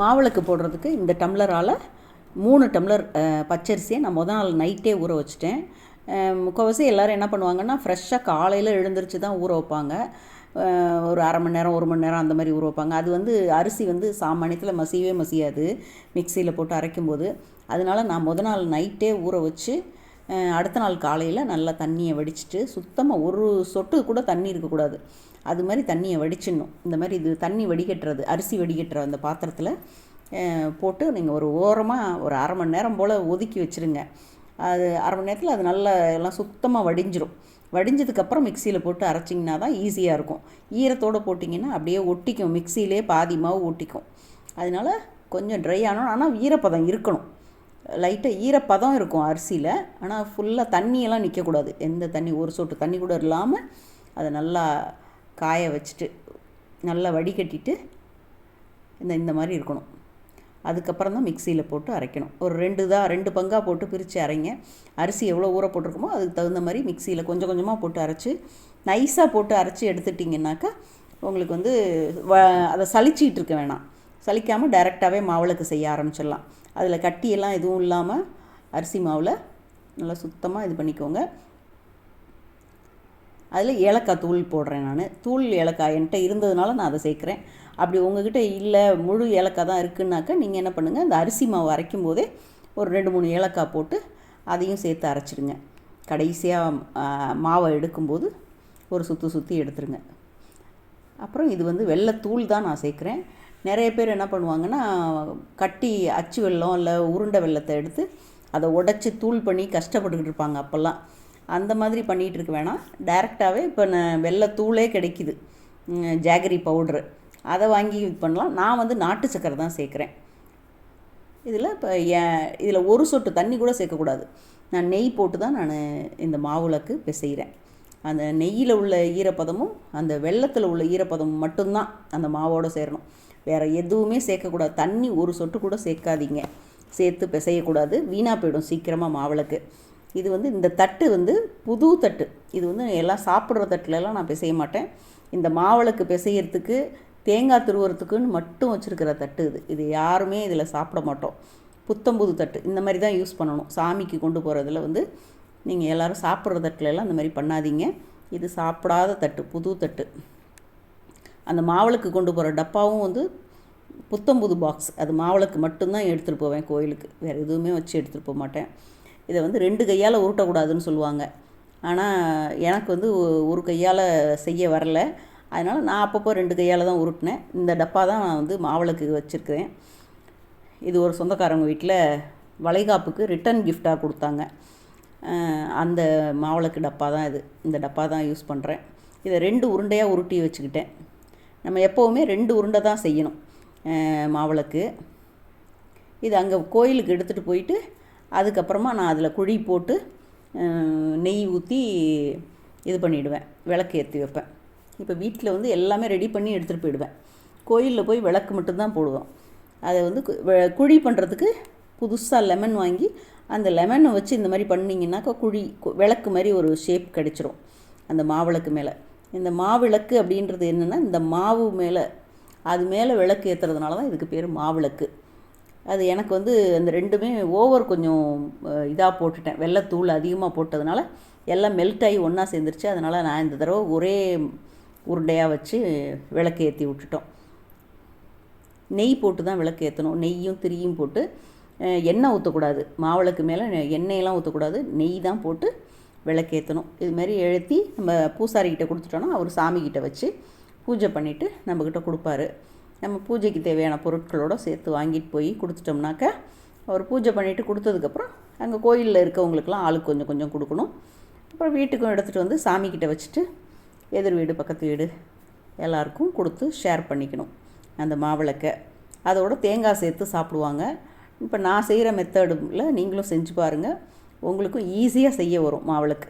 மாவிளக்கு போடுறதுக்கு இந்த டம்ளரால் மூணு டம்ளர் பச்சரிசியை நான் முத நாள் நைட்டே ஊற வச்சுட்டேன். முக்கால்வாசி எல்லோரும் என்ன பண்ணுவாங்கன்னா ஃப்ரெஷ்ஷாக காலையில் எழுந்திரிச்சு தான் ஊற வைப்பாங்க. ஒரு அரை மணி நேரம் ஒரு மணி நேரம் அந்த மாதிரி ஊற வைப்பாங்க. அது வந்து அரிசி வந்து சாமானியத்தில் மசியவே மசியாது மிக்சியில் போட்டு அரைக்கும்போது. அதனால நான் முத நாள் நைட்டே ஊற வச்சு அடுத்த நாள் காலையில் நல்லா தண்ணியை வடிச்சிட்டு சுத்தமாக ஒரு சொட்டு கூட தண்ணி இருக்கக்கூடாது. அது மாதிரி தண்ணியை வடிச்சிடணும். இந்த மாதிரி இது தண்ணி வடிகட்டுறது அரிசி வடிகட்டுற அந்த பாத்திரத்தில் போட்டு நீங்கள் ஒரு ஓரமாக ஒரு அரை மணி நேரம் போல் ஒதுக்கி வச்சுருங்க. அது அரை மணி நேரத்தில் அது நல்லா எல்லாம் சுத்தமாக வடிஞ்சிரும். வடிஞ்சதுக்கப்புறம் மிக்சியில் போட்டு அரைச்சிங்கன்னா தான் ஈஸியாக இருக்கும். ஈரத்தோடு போட்டிங்கன்னா அப்படியே ஒட்டிக்கும். மிக்சியிலே பாதி மாவு ஒட்டிக்கும். அதனால கொஞ்சம் ட்ரை ஆனோம். ஆனால் ஈரப்பதம் இருக்கணும். லைட்டாக ஈரப்பதம் இருக்கும் அரிசியில். ஆனால் ஃபுல்லாக தண்ணியெல்லாம் நிற்கக்கூடாது எந்த தண்ணி ஒரு சொட்டு தண்ணி கூட இல்லாமல் அதை நல்லா காய வச்சுட்டு நல்லா வடிகட்டிட்டு இந்த இந்த மாதிரி இருக்கணும். அதுக்கப்புறம் தான் மிக்சியில் போட்டு அரைக்கணும். ஒரு ரெண்டு தான் ரெண்டு பங்காக போட்டு பிரித்து அரைங்க. அரிசி எவ்வளோ ஊற போட்டிருக்குமோ அதுக்கு தகுந்த மாதிரி மிக்சியில் கொஞ்சம் கொஞ்சமாக போட்டு அரைச்சி நைஸாக போட்டு அரைச்சி எடுத்துட்டிங்கனாக்கா உங்களுக்கு வந்து வ அதை சலிச்சிட்டு இருக்க வேணாம். சலிக்காமல் டைரெக்டாகவே மாவளுக்கு செய்ய ஆரம்பிச்சிடலாம். அதில் கட்டியெல்லாம் எதுவும் இல்லாமல் அரிசி மாவில் நல்லா சுத்தமாக இது பண்ணிக்கோங்க. அதில் ஏலக்காய் தூள் போடுறேன் நான். தூள் ஏலக்காய் என்கிட்ட இருந்ததுனால நான் அதை சேர்க்குறேன். அப்படி உங்ககிட்ட இல்லை முழு ஏலக்காய் தான் இருக்குன்னாக்கா நீங்கள் என்ன பண்ணுங்கள் அந்த அரிசி மாவு அரைக்கும் போதே ஒரு ரெண்டு மூணு ஏலக்காய் போட்டு அதையும் சேர்த்து அரைச்சிடுங்க. கடைசியாக மாவை எடுக்கும்போது ஒரு சுற்றி சுற்றி எடுத்துருங்க. அப்புறம் இது வந்து வெள்ளை தூள் தான் நான் சேர்க்குறேன். நிறைய பேர் என்ன பண்ணுவாங்கன்னா கட்டி அச்சு வெல்லம் இல்லை உருண்டை வெல்லத்தை எடுத்து அதை உடச்சி தூள் பண்ணி கஷ்டப்பட்டுக்கிட்டு இருப்பாங்க அப்போல்லாம். அந்த மாதிரி பண்ணிகிட்டு இருக்க வேணாம். டைரெக்டாகவே இப்போ நான் வெள்ளத்தூளே கிடைக்குது. Jaggery powder. அதை வாங்கி இது பண்ணலாம். நான் வந்து நாட்டு சக்கரை தான் சேர்க்குறேன். இதில் இப்போ இதில் ஒரு சொட்டு தண்ணி கூட சேர்க்கக்கூடாது. நான் நெய் போட்டு தான் நான் இந்த மாவுளக்கு பிசைகிறேன் அந்த நெய்யில் உள்ள ஈரப்பதமும் அந்த வெள்ளத்தில் உள்ள ஈரப்பதமும் மட்டும்தான் அந்த மாவோடு சேரணும். வேறு எதுவுமே சேர்க்கக்கூடாது. தண்ணி ஒரு சொட்டு கூட சேர்க்காதீங்க. சேர்த்து பிசையக்கூடாது. வீணாக போயிடும் சீக்கிரமாக மாவிளக்கு. இது வந்து இந்த தட்டு வந்து புது தட்டு. இது வந்து எல்லாம் சாப்பிட்ற தட்டுலலாம் நான் பிசைய மாட்டேன். இந்த மாவிளக்கு பிசையறதுக்கு தேங்காய் துருவுறதுக்குன்னு மட்டும் வச்சுருக்கிற தட்டு இது. இது யாருமே இதில் சாப்பிட மாட்டோம். புத்தம்புது தட்டு. இந்த மாதிரி தான் யூஸ் பண்ணணும். சாமிக்கு கொண்டு போகிறதுல வந்து நீங்கள் எல்லோரும் சாப்பிட்ற தட்டுலலாம் இந்த மாதிரி பண்ணாதீங்க. இது சாப்பிடாத தட்டு புது தட்டு. அந்த மாவளுக்கு கொண்டு போகிற டப்பாவும் வந்து புத்தம்புது பாக்ஸ் அது மாவிளக்கு மட்டும்தான் எடுத்துகிட்டு போவேன் கோயிலுக்கு. வேறு எதுவுமே வச்சு எடுத்துகிட்டு போக மாட்டேன். இதை வந்து ரெண்டு கையால் உருட்டக்கூடாதுன்னு சொல்லுவாங்க. ஆனால் எனக்கு வந்து ஒரு கையால் செய்ய வரல. அதனால் நான் அப்பப்போ ரெண்டு கையால் தான் உருட்டினேன். இந்த டப்பா தான் நான் வந்து மாவிளக்கு வச்சுருக்கிறேன். இது ஒரு சொந்தக்காரங்க வீட்டில் வளைகாப்புக்கு ரிட்டன் கிஃப்டாக கொடுத்தாங்க. அந்த மாவிளக்கு டப்பா தான் இது. இந்த டப்பா தான் யூஸ் பண்ணுறேன் இதை ரெண்டு உருண்டையாக உருட்டி வச்சுக்கிட்டேன். நம்ம எப்போவுமே ரெண்டு உருண்டை தான் செய்யணும் மாவிளக்கு. இது அங்கே கோயிலுக்கு எடுத்துகிட்டு போயிட்டு அதுக்கப்புறமா நான் அதில் குழி போட்டு நெய் ஊற்றி இது பண்ணிவிடுவேன் விளக்கு ஏற்றி வைப்பேன். இப்போ வீட்டில் வந்து எல்லாமே ரெடி பண்ணி எடுத்துகிட்டு போயிடுவேன். கோயிலில் போய் விளக்கு மட்டும்தான் போடுவோம். அதை வந்து கு- குழி பண்ணுறதுக்கு புதுசாக லெமன் வாங்கி அந்த லெமனை வச்சு இந்த மாதிரி பண்ணிங்கன்னாக்கா குழி கு- விளக்கு மாதிரி ஒரு ஷேப் கிடச்சிரும் அந்த மாவிளக்கு மேலே. இந்த மாவிளக்கு அப்படின்றது என்னென்னா இந்த மாவு மேலே அது மேலே விளக்கு ஏற்றுறதுனால தான் இதுக்கு பேர் மாவிளக்கு. அது எனக்கு வந்து அந்த ரெண்டுமே ஓவர் கொஞ்சம் இதாக போட்டுட்டேன். வெள்ளைத்தூள் அதிகமாக போட்டதுனால எல்லாம் மெல்ட் ஆகி ஒன்றா சேர்ந்துருச்சு. அதனால் நான் இந்த தடவை ஒரே உருண்டையாக வச்சு விளக்கு ஏற்றி விட்டுட்டோம். நெய் போட்டு தான் விளக்கு ஏற்றணும் நெய்யும் திரியும் போட்டு எண்ணெய் ஊற்றக்கூடாது மாவிளக்கு மேலே எண்ணெயெல்லாம் ஊற்றக்கூடாது நெய் தான் போட்டு விளக்கேற்றணும் இதுமாரி எழுத்தி நம்ம பூசாரிக்கிட்ட கொடுத்துட்டோன்னா அவர் சாமிக்கிட்ட வச்சு பூஜை பண்ணிவிட்டு நம்மக்கிட்ட கொடுப்பாரு. நம்ம பூஜைக்கு தேவையான பொருட்களோடு சேர்த்து வாங்கிட்டு போய் கொடுத்துட்டோம்னாக்க அவர் பூஜை பண்ணிவிட்டு கொடுத்ததுக்கப்புறம் அங்கே கோயிலில் இருக்கவங்களுக்கெல்லாம் ஆளுக்கு கொஞ்சம் கொஞ்சம் கொடுக்கணும். அப்புறம் வீட்டுக்கும் எடுத்துகிட்டு வந்து சாமிக்கிட்ட வச்சுட்டு எதிர் வீடு பக்கத்து வீடு எல்லாருக்கும் கொடுத்து ஷேர் பண்ணிக்கணும். அந்த மாவிளக்கை. அதோட தேங்காய் சேர்த்து சாப்பிடுவாங்க. இப்போ நான் செய்கிற மெத்தடில் நீங்களும் செஞ்சு பாருங்கள் உங்களுக்கும் ஈஸியாக செய்ய வரும் மாவளுக்கு.